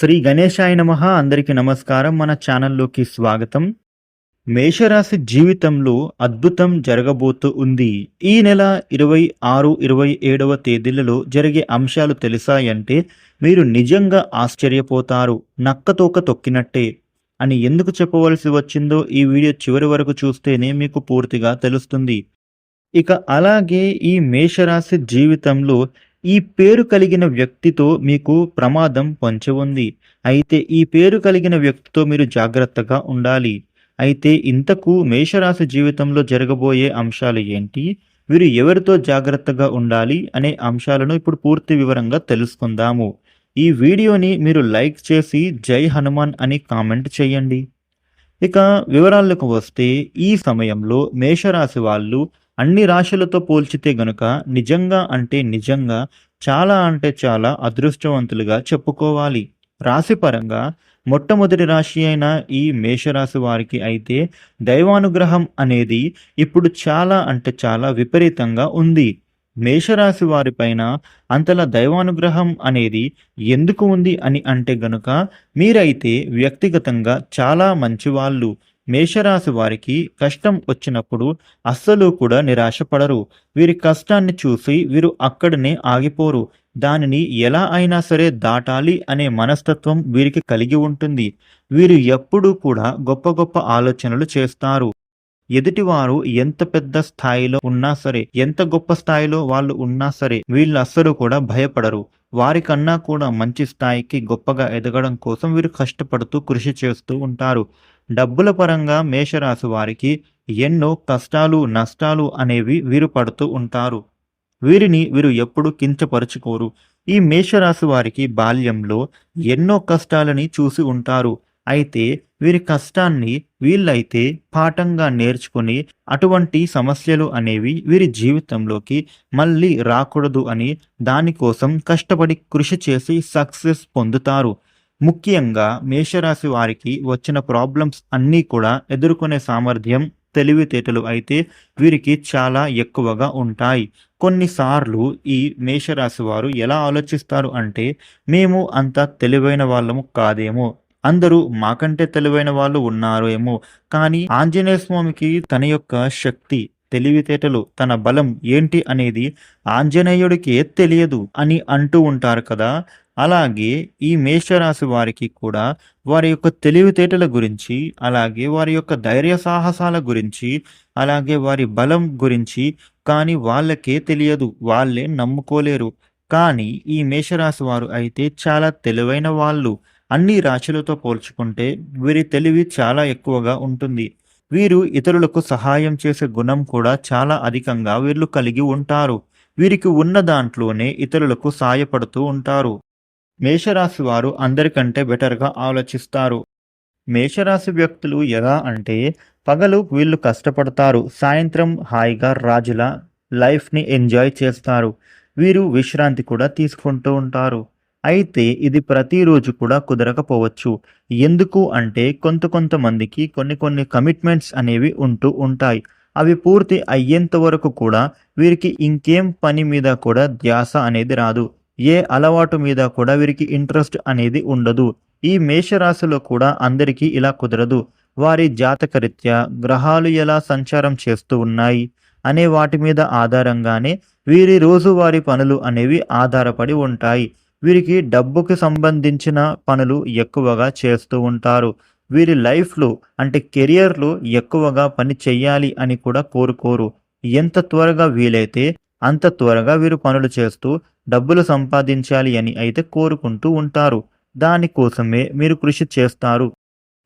శ్రీ గణేశాయ నమ. అందరికీ నమస్కారం. మన ఛానల్లోకి స్వాగతం. మేషరాశి జీవితంలో అద్భుతం జరగబోతూ ఉంది. ఈ నెల ఇరవై ఆరు ఇరవై ఏడవ తేదీలలో జరిగే అంశాలు తెలిసాయంటే మీరు నిజంగా ఆశ్చర్యపోతారు. నక్కతోక తొక్కినట్టే అని ఎందుకు చెప్పవలసి వచ్చిందో ఈ వీడియో చివరి వరకు చూస్తేనే మీకు పూర్తిగా తెలుస్తుంది. ఇక అలాగే ఈ మేషరాశి జీవితంలో ఈ పేరు కలిగిన వ్యక్తితో మీకు ప్రమాదం పొంచి ఉంది. అయితే ఈ పేరు కలిగిన వ్యక్తితో మీరు జాగ్రత్తగా ఉండాలి. అయితే ఇంతకు మేషరాశి జీవితంలో జరగబోయే అంశాలు ఏంటి? వీరు ఎవరితో జాగ్రత్తగా ఉండాలి అనే అంశాలను ఇప్పుడు పూర్తి వివరంగా తెలుసుకుందాము. ఈ వీడియోని మీరు లైక్ చేసి జై హనుమాన్ అని కామెంట్ చేయండి. ఇక వివరాలకు వస్తే ఈ సమయంలో మేషరాశి వాళ్ళు అన్ని రాశులతో పోల్చితే గనుక నిజంగా అంటే నిజంగా చాలా అంటే చాలా అదృష్టవంతులుగా చెప్పుకోవాలి. రాశిపరంగా మొట్టమొదటి రాశి అయిన ఈ మేషరాశి వారికి అయితే దైవానుగ్రహం అనేది ఇప్పుడు చాలా అంటే చాలా విపరీతంగా ఉంది. మేషరాశి వారిపైన అంతలా దైవానుగ్రహం అనేది ఎందుకు ఉంది అని అంటే గనుక మీరైతే వ్యక్తిగతంగా చాలా మంచివాళ్ళు. మేషరాశి వారికి కష్టం వచ్చినప్పుడు అస్సలు కూడా నిరాశపడరు. వీరి కష్టాన్ని చూసి వీరు అక్కడనే ఆగిపోరు. దానిని ఎలా అయినా సరే దాటాలి అనే మనస్తత్వం వీరికి కలిగి ఉంటుంది. వీరు ఎప్పుడూ కూడా గొప్ప గొప్ప ఆలోచనలు చేస్తారు. ఎదుటివారు ఎంత పెద్ద స్థాయిలో ఉన్నా సరే ఎంత గొప్ప స్థాయిలో వాళ్ళు ఉన్నా సరే వీళ్ళు అస్సలు కూడా భయపడరు. వారికన్నా కూడా మంచి స్థాయికి గొప్పగా ఎదగడం కోసం వీరు కష్టపడుతూ కృషి చేస్తూ ఉంటారు. డబ్బుల పరంగా మేషరాశి వారికి ఎన్నో కష్టాలు నష్టాలు అనేవి వీరు పడుతూ ఉంటారు. వీరిని వీరు ఎప్పుడు కించపరుచుకోరు. ఈ మేషరాశి వారికి బాల్యంలో ఎన్నో కష్టాలని చూసి ఉంటారు. అయితే వీరి కష్టాన్ని వీళ్ళైతే పాఠంగా నేర్చుకుని అటువంటి సమస్యలు అనేవి వీరి జీవితంలోకి మళ్ళీ రాకూడదు అని దానికోసం కష్టపడి కృషి చేసి సక్సెస్ పొందుతారు. ముఖ్యంగా మేషరాశి వారికి వచ్చిన ప్రాబ్లమ్స్ అన్నీ కూడా ఎదుర్కొనే సామర్థ్యం తెలివితేటలు అయితే వీరికి చాలా ఎక్కువగా ఉంటాయి. కొన్నిసార్లు ఈ మేషరాశి వారు ఎలా ఆలోచిస్తారు అంటే మేము అంత తెలివైన వాళ్ళము కాదేమో. అందరూ మాకంటే తెలివైన వాళ్ళు ఉన్నారు ఏమో కానీ ఆంజనేయ స్వామికి తన యొక్క శక్తి తెలివితేటలు తన బలం ఏంటి అనేది ఆంజనేయుడికి తెలియదు అని అంటూ ఉంటారు కదా. అలాగే ఈ మేషరాశి వారికి కూడా వారి యొక్క తెలివితేటల గురించి అలాగే వారి యొక్క ధైర్య సాహసాల గురించి అలాగే వారి బలం గురించి కానీ వాళ్ళకే తెలియదు వాళ్ళే నమ్ముకోలేరు. కానీ ఈ మేషరాశి వారు అయితే చాలా తెలివైన వాళ్ళు. అన్ని రాశులతో పోల్చుకుంటే వీరి తెలివి చాలా ఎక్కువగా ఉంటుంది. వీరు ఇతరులకు సహాయం చేసే గుణం కూడా చాలా అధికంగా వీళ్ళు కలిగి ఉంటారు. వీరికి ఉన్న దాంట్లోనే ఇతరులకు సాయపడుతూ ఉంటారు. మేషరాశి వారు అందరికంటే బెటర్గా ఆలోచిస్తారు. మేషరాశి వ్యక్తులు ఎలా అంటే పగలు వీళ్ళు కష్టపడతారు. సాయంత్రం హాయిగా రాజుల లైఫ్ని ఎంజాయ్ చేస్తారు. వీరు విశ్రాంతి కూడా తీసుకుంటూ ఉంటారు. అయితే ఇది ప్రతిరోజు కూడా కుదరకపోవచ్చు. ఎందుకు అంటే కొంత కొంతమందికి కొన్ని కొన్ని కమిట్మెంట్స్ అనేవి ఉంటూ ఉంటాయి. అవి పూర్తి అయ్యేంత వరకు కూడా వీరికి ఇంకేం పని మీద కూడా ధ్యాస అనేది రాదు. ఏ అలవాటు మీద కూడా వీరికి ఇంట్రెస్ట్ అనేది ఉండదు. ఈ మేషరాశిలో కూడా అందరికీ ఇలా కుదరదు. వారి జాతకరీత్యా గ్రహాలు ఎలా సంచారం చేస్తూ ఉన్నాయి అనే వాటి మీద ఆధారంగానే వీరి రోజువారీ పనులు అనేవి ఆధారపడి ఉంటాయి. వీరికి డబ్బుకి సంబంధించిన పనులు ఎక్కువగా చేస్తూ ఉంటారు. వీరి లైఫ్లో అంటే కెరియర్లో ఎక్కువగా పని చెయ్యాలి అని కూడా కోరుకోరు. ఎంత త్వరగా వీలైతే అంత త్వరగా వీరు పనులు చేస్తూ డబ్బులు సంపాదించాలి అని అయితే కోరుకుంటూ ఉంటారు. దానికోసమే మీరు కృషి చేస్తారు.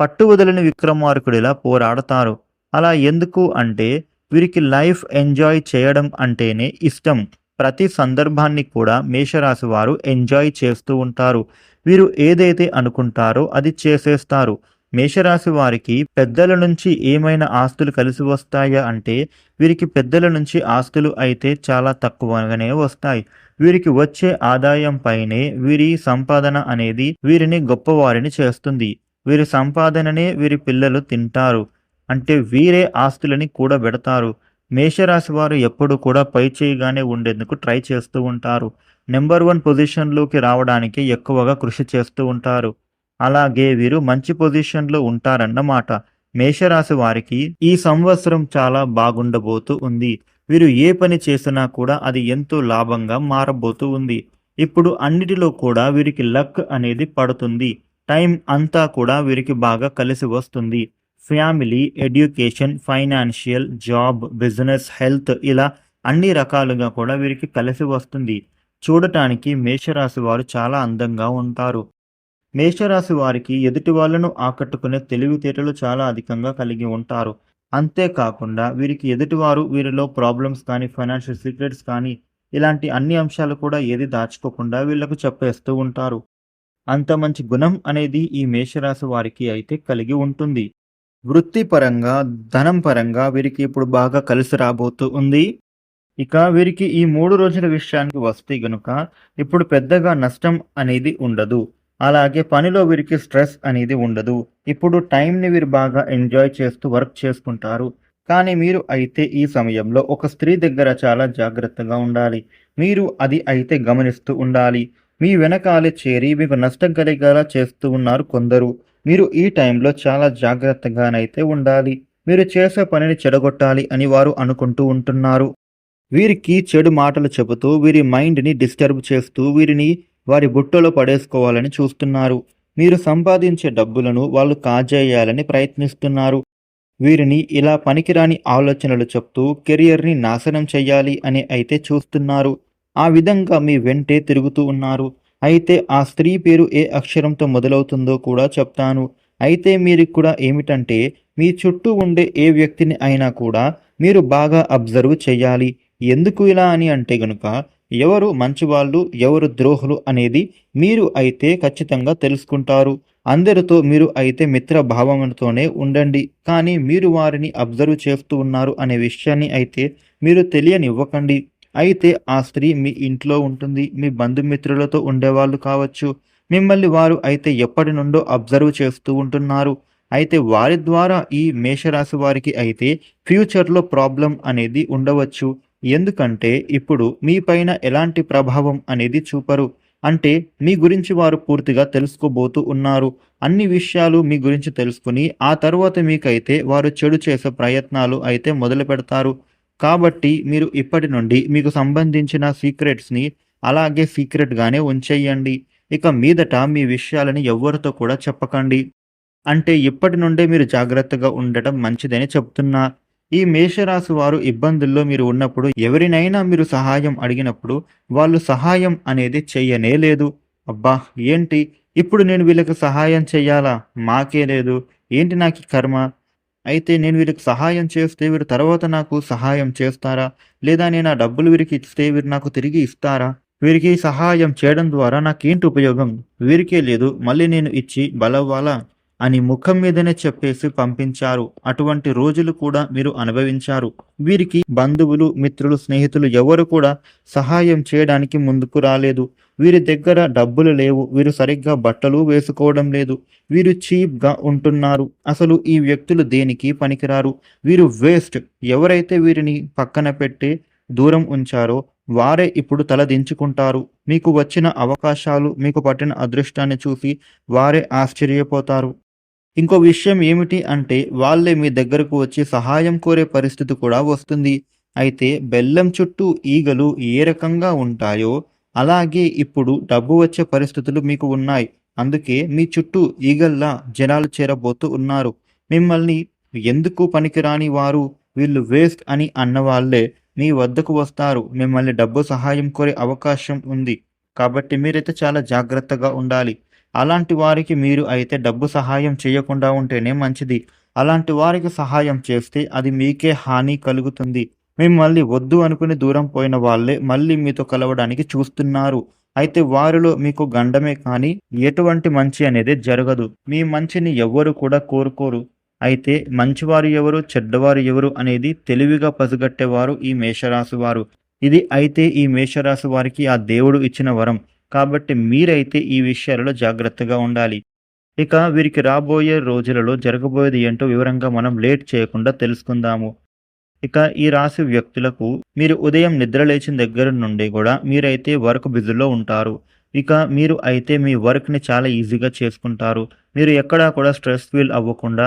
పట్టు వదలని విక్రమార్కుడిలా పోరాడతారు. అలా ఎందుకు అంటే వీరికి లైఫ్ ఎంజాయ్ చేయడం అంటేనే ఇష్టం. ప్రతి సందర్భాన్ని కూడా మేషరాశి వారు ఎంజాయ్ చేస్తూ ఉంటారు. వీరు ఏదైతే అనుకుంటారో అది చేసేస్తారు. మేషరాశి వారికి పెద్దల నుంచి ఏమైనా ఆస్తులు కలిసి వస్తాయా అంటే వీరికి పెద్దల నుంచి ఆస్తులు అయితే చాలా తక్కువగానే వస్తాయి. వీరికి వచ్చే ఆదాయం పైనే వీరి సంపాదన అనేది వీరిని గొప్పవారిని చేస్తుంది. వీరి సంపాదననే వీరి పిల్లలు తింటారు. అంటే వీరే ఆస్తులని కూడబెడతారు. మేషరాశి వారు ఎప్పుడు కూడా పై చేయగానే ఉండేందుకు ట్రై చేస్తూ ఉంటారు. నెంబర్ వన్ పొజిషన్లోకి రావడానికి ఎక్కువగా కృషి చేస్తూ ఉంటారు. అలాగే వీరు మంచి పొజిషన్లో ఉంటారన్నమాట. మేషరాశి వారికి ఈ సంవత్సరం చాలా బాగుండబోతూ ఉంది. వీరు ఏ పని చేసినా కూడా అది ఎంతో లాభంగా మారబోతూ ఉంది. ఇప్పుడు అన్నిటిలో కూడా వీరికి లక్ అనేది పడుతుంది. టైం అంతా కూడా వీరికి బాగా కలిసి వస్తుంది. Family education financial job business health ఇలా అన్ని రకాలుగా కూడా వీరికి కలిసి వస్తుంది. చూడటానికి మేషరాశి వారు చాలా అందంగా ఉంటారు. మేషరాశి వారికి ఎదుటి వాళ్ళను ఆకట్టుకునే తెలివితేటలు చాలా అధికంగా కలిగి ఉంటారు. అంతేకాకుండా వీరికి ఎదుటివారు వీరిలో ప్రాబ్లమ్స్ కానీ ఫైనాన్షియల్ సీక్రెట్స్ కానీ ఇలాంటి అన్ని అంశాలు కూడా ఏది దాచుకోకుండా వీళ్ళకు చెప్పేస్తూ ఉంటారు. అంత మంచి గుణం అనేది ఈ మేషరాశి వారికి అయితే కలిగి ఉంటుంది. వృత్తిపరంగా ధనం పరంగా వీరికి ఇప్పుడు బాగా కలిసి రాబోతూ ఉంది. ఇక వీరికి ఈ మూడు రోజుల విషయానికి వస్తే గనుక ఇప్పుడు పెద్దగా నష్టం అనేది ఉండదు. అలాగే పనిలో వీరికి స్ట్రెస్ అనేది ఉండదు. ఇప్పుడు టైంని వీరు బాగా ఎంజాయ్ చేస్తూ వర్క్ చేసుకుంటారు. కానీ మీరు అయితే ఈ సమయంలో ఒక స్త్రీ దగ్గర చాలా జాగ్రత్తగా ఉండాలి. మీరు అది అయితే గమనిస్తూ ఉండాలి. మీ వెనకాలే చేరి మీకు నష్టం కలిగేలా చేస్తూ ఉన్నారు కొందరు. మీరు ఈ టైంలో చాలా జాగ్రత్తగానైతే ఉండాలి. మీరు చేసే పనిని చెడగొట్టాలి అని వారు అనుకుంటూ ఉంటున్నారు. వీరికి చెడు మాటలు చెబుతూ వీరి మైండ్ని డిస్టర్బ్ చేస్తూ వీరిని వారి బుట్టలో పడేసుకోవాలని చూస్తున్నారు. మీరు సంపాదించే డబ్బులను వాళ్ళు కాజేయాలని ప్రయత్నిస్తున్నారు. వీరిని ఇలా పనికిరాని ఆలోచనలు చెప్తూ కెరియర్ని నాశనం చెయ్యాలి అని అయితే చూస్తున్నారు. ఆ విధంగా మీ వెంటే తిరుగుతూ ఉన్నారు. అయితే ఆ స్త్రీ పేరు ఏ అక్షరంతో మొదలవుతుందో కూడా చెప్తాను. అయితే మీరు కూడా ఏమిటంటే మీ చుట్టూ ఉండే ఏ వ్యక్తిని అయినా కూడా మీరు బాగా అబ్జర్వ్ చేయాలి. ఎందుకు ఇలా అని అంటే గనుక ఎవరు మంచివాళ్ళు ఎవరు ద్రోహులు అనేది మీరు అయితే ఖచ్చితంగా తెలుసుకుంటారు. అందరితో మీరు అయితే మిత్ర భావనతోనే ఉండండి. కానీ మీరు వారిని అబ్జర్వ్ చేస్తూ ఉన్నారు అనే విషయాన్ని అయితే మీరు తెలియనివ్వకండి. అయితే ఆ స్త్రీ మీ ఇంట్లో ఉంటుంది మీ బంధుమిత్రులతో ఉండేవాళ్ళు కావచ్చు. మిమ్మల్ని వారు అయితే ఎప్పటి నుండో అబ్జర్వ్ చేస్తూ ఉంటున్నారు. అయితే వారి ద్వారా ఈ మేషరాశి వారికి అయితే ఫ్యూచర్లో ప్రాబ్లం అనేది ఉండవచ్చు. ఎందుకంటే ఇప్పుడు మీ పైన ఎలాంటి ప్రభావం అనేది చూపరు. అంటే మీ గురించి వారు పూర్తిగా తెలుసుకోబోతూ ఉన్నారు. అన్ని విషయాలు మీ గురించి తెలుసుకుని ఆ తర్వాత మీకైతే వారు చెడు చేసే ప్రయత్నాలు అయితే మొదలు పెడతారు. కాబట్టి మీరు ఇప్పటి నుండి మీకు సంబంధించిన సీక్రెట్స్ని అలాగే సీక్రెట్గానే ఉంచేయండి. ఇక మీదట మీ విషయాలని ఎవరితో కూడా చెప్పకండి. అంటే ఇప్పటి నుండే మీరు జాగ్రత్తగా ఉండటం మంచిదని చెప్తున్నా. ఈ మేషరాశి వారు ఇబ్బందుల్లో మీరు ఉన్నప్పుడు ఎవరినైనా మీరు సహాయం అడిగినప్పుడు వాళ్ళు సహాయం అనేది చెయ్యనే లేదు. అబ్బా! ఏంటి? ఇప్పుడు నేను వీళ్ళకి సహాయం చేయాలా మాకే లేదు. ఏంటి నాకు కర్మ? అయితే నేను వీరికి సహాయం చేస్తే వీరు తర్వాత నాకు సహాయం చేస్తారా? లేదా నేను ఆ డబ్బులు వీరికి ఇస్తే వీరు నాకు తిరిగి ఇస్తారా? వీరికి సహాయం చేయడం ద్వారా నాకేంటి ఉపయోగం? వీరికే లేదు. మళ్ళీ నేను ఇచ్చి బలవ్వాలా? అని ముఖం మీదనే చెప్పేసి పంపించారు. అటువంటి రోజులు కూడా మీరు అనుభవించారు. వీరికి బంధువులు మిత్రులు స్నేహితులు ఎవరు కూడా సహాయం చేయడానికి ముందుకు రాలేదు. వీరి దగ్గర డబ్బులు లేవు. వీరు సరిగ్గా బట్టలు వేసుకోవడం లేదు. వీరు చీప్గా ఉంటున్నారు. అసలు ఈ వ్యక్తులు దేనికి పనికిరారు? వీరు వేస్ట్. ఎవరైతే వీరిని పక్కన పెట్టి దూరం ఉంచారో వారే ఇప్పుడు తలదించుకుంటారు మీకు వచ్చిన అవకాశాలు మీకు పట్టిన అదృష్టాన్ని చూసి వారే ఆశ్చర్యపోతారు. ఇంకో విషయం ఏమిటి అంటే వాళ్ళే మీ దగ్గరకు వచ్చి సహాయం కోరే పరిస్థితి కూడా వస్తుంది. అయితే బెల్లం చుట్టూ ఈగలు ఏ రకంగా ఉంటాయో అలాగే ఇప్పుడు డబ్బు వచ్చే పరిస్థితులు మీకు ఉన్నాయి. అందుకే మీ చుట్టూ ఈగల్లా జనాలు చేరబోతూ ఉన్నారు. మిమ్మల్ని ఎందుకు పనికిరాని వారు? వీళ్ళు వేస్ట్ అని అన్నవాళ్ళే మీ వద్దకు వస్తారు. మిమ్మల్ని డబ్బు సహాయం కోరే అవకాశం ఉంది. కాబట్టి మీరైతే చాలా జాగ్రత్తగా ఉండాలి. అలాంటి వారికి మీరు అయితే డబ్బు సహాయం చేయకుండా ఉంటేనే మంచిది. అలాంటి వారికి సహాయం చేస్తే అది మీకే హాని కలుగుతుంది. మిమ్మల్ని వద్దు అనుకుని దూరం పోయిన వాళ్ళే మళ్ళీ మీతో కలవడానికి చూస్తున్నారు. అయితే వారిలో మీకు గండమే కానీ ఎటువంటి మంచి అనేది జరగదు. మీ మంచిని ఎవ్వరు కూడా కోరుకోరు. అయితే మంచివారు ఎవరు చెడ్డవారు ఎవరు అనేది తెలివిగా పసిగట్టేవారు ఈ మేషరాశి వారు. ఇది అయితే ఈ మేషరాశి వారికి ఆ దేవుడు ఇచ్చిన వరం. కాబట్టి మీరైతే ఈ విషయాలలో జాగ్రత్తగా ఉండాలి. ఇక వీరికి రాబోయే రోజులలో జరగబోయేది ఏంటో వివరంగా మనం లేట్ చేయకుండా తెలుసుకుందాము. ఇక ఈ రాశి వ్యక్తులకు మీరు ఉదయం నిద్ర లేచిన దగ్గర నుండి కూడా మీరైతే వర్క్ బిజీలో ఉంటారు. ఇక మీరు అయితే మీ వర్క్ని చాలా ఈజీగా చేసుకుంటారు. మీరు ఎక్కడా కూడా స్ట్రెస్ ఫీల్ అవ్వకుండా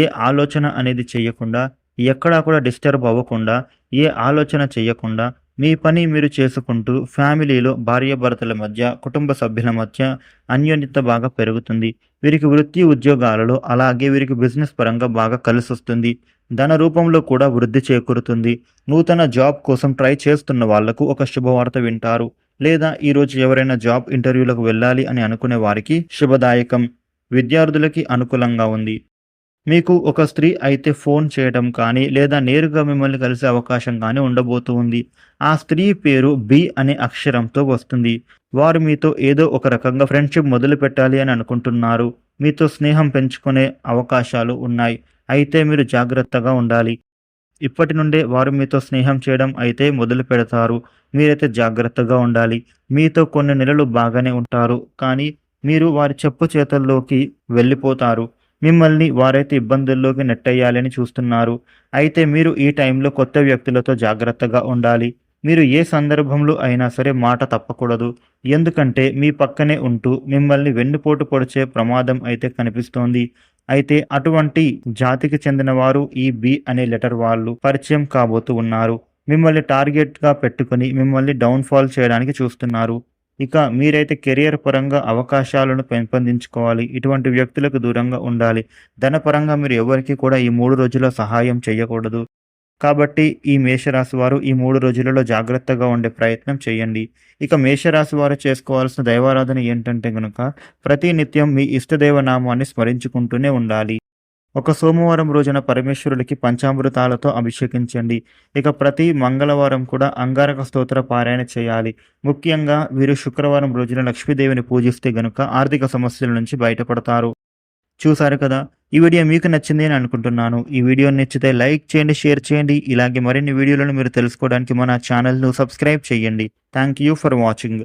ఏ ఆలోచన అనేది చేయకుండా ఎక్కడా కూడా డిస్టర్బ్ అవ్వకుండా ఏ ఆలోచన చేయకుండా మీ పని మీరు చేసుకుంటూ ఫ్యామిలీలో భార్యాభర్తల మధ్య కుటుంబ సభ్యుల మధ్య అన్యోన్యత బాగా పెరుగుతుంది. వీరికి వృత్తి ఉద్యోగాలలో అలాగే వీరికి బిజినెస్ పరంగా బాగా కలిసి వస్తుంది ధన రూపంలో కూడా వృద్ధి చేకూరుతుంది. నూతన జాబ్ కోసం ట్రై చేస్తున్న వాళ్ళకు ఒక శుభవార్త వింటారు. లేదా ఈరోజు ఎవరైనా జాబ్ ఇంటర్వ్యూలకు వెళ్ళాలి అని అనుకునే వారికి శుభదాయకం. విద్యార్థులకి అనుకూలంగా ఉంది. మీకు ఒక స్త్రీ అయితే ఫోన్ చేయడం కానీ లేదా నేరుగా మిమ్మల్ని కలిసే అవకాశం కానీ ఉండబోతుంది. ఆ స్త్రీ పేరు బి అనే అక్షరంతో వస్తుంది. వారు మీతో ఏదో ఒక రకంగా ఫ్రెండ్షిప్ మొదలు పెట్టాలి అని అనుకుంటున్నారు. మీతో స్నేహం పెంచుకునే అవకాశాలు ఉన్నాయి. అయితే మీరు జాగ్రత్తగా ఉండాలి. ఇప్పటి నుండే వారు మీతో స్నేహం చేయడం అయితే మొదలు పెడతారు. మీరైతే జాగ్రత్తగా ఉండాలి. మీతో కొన్ని నెలలు బాగానే ఉంటారు. కానీ మీరు వారి చెప్పు చేతల్లోకి వెళ్ళిపోతారు. మిమ్మల్ని వారైతే ఇబ్బందుల్లోకి నెట్టేయాలని చూస్తున్నారు. అయితే మీరు ఈ టైంలో కొత్త వ్యక్తులతో జాగ్రత్తగా ఉండాలి. మీరు ఏ సందర్భంలో అయినా సరే మాట తప్పకూడదు. ఎందుకంటే మీ పక్కనే ఉంటూ మిమ్మల్ని వెన్నుపోటు పొడిచే ప్రమాదం అయితే కనిపిస్తోంది. అయితే అటువంటి జాతికి చెందిన వారు ఈ బి అనే లెటర్ వాళ్ళు పరిచయం కాబోతూ ఉన్నారు. మిమ్మల్ని టార్గెట్గా పెట్టుకుని మిమ్మల్ని డౌన్ఫాల్ చేయడానికి చూస్తున్నారు. ఇక మీరైతే కెరియర్ పరంగా అవకాశాలను పెంపొందించుకోవాలి. ఇటువంటి వ్యక్తులకు దూరంగా ఉండాలి. ధనపరంగా మీరు ఎవరికి కూడా ఈ మూడు రోజుల్లో సహాయం చేయకూడదు. కాబట్టి ఈ మేషరాశి వారు ఈ మూడు రోజులలో జాగ్రత్తగా ఉండే ప్రయత్నం చేయండి. ఇక మేషరాశి వారు చేసుకోవాల్సిన దైవారాధన ఏంటంటే కనుక ప్రతి నిత్యం మీ ఇష్టదైవ నామాన్ని స్మరించుకుంటూనే ఉండాలి. ఒక సోమవారం రోజున పరమేశ్వరుడికి పంచామృతాలతో అభిషేకించండి. ఇక ప్రతి మంగళవారం కూడా అంగారక స్తోత్ర పారాయణ చేయాలి. ముఖ్యంగా వీరు శుక్రవారం రోజున లక్ష్మీదేవిని పూజిస్తే గనుక ఆర్థిక సమస్యల నుంచి బయటపడతారు. చూశారు కదా? ఈ వీడియో మీకు నచ్చింది అని అనుకుంటున్నాను. ఈ వీడియో నచ్చితే లైక్ చేయండి షేర్ చేయండి. ఇలాగే మరిన్ని వీడియోలను మీరు తెలుసుకోవడానికి మన ఛానల్ను సబ్స్క్రైబ్ చేయండి. Thank you for watching.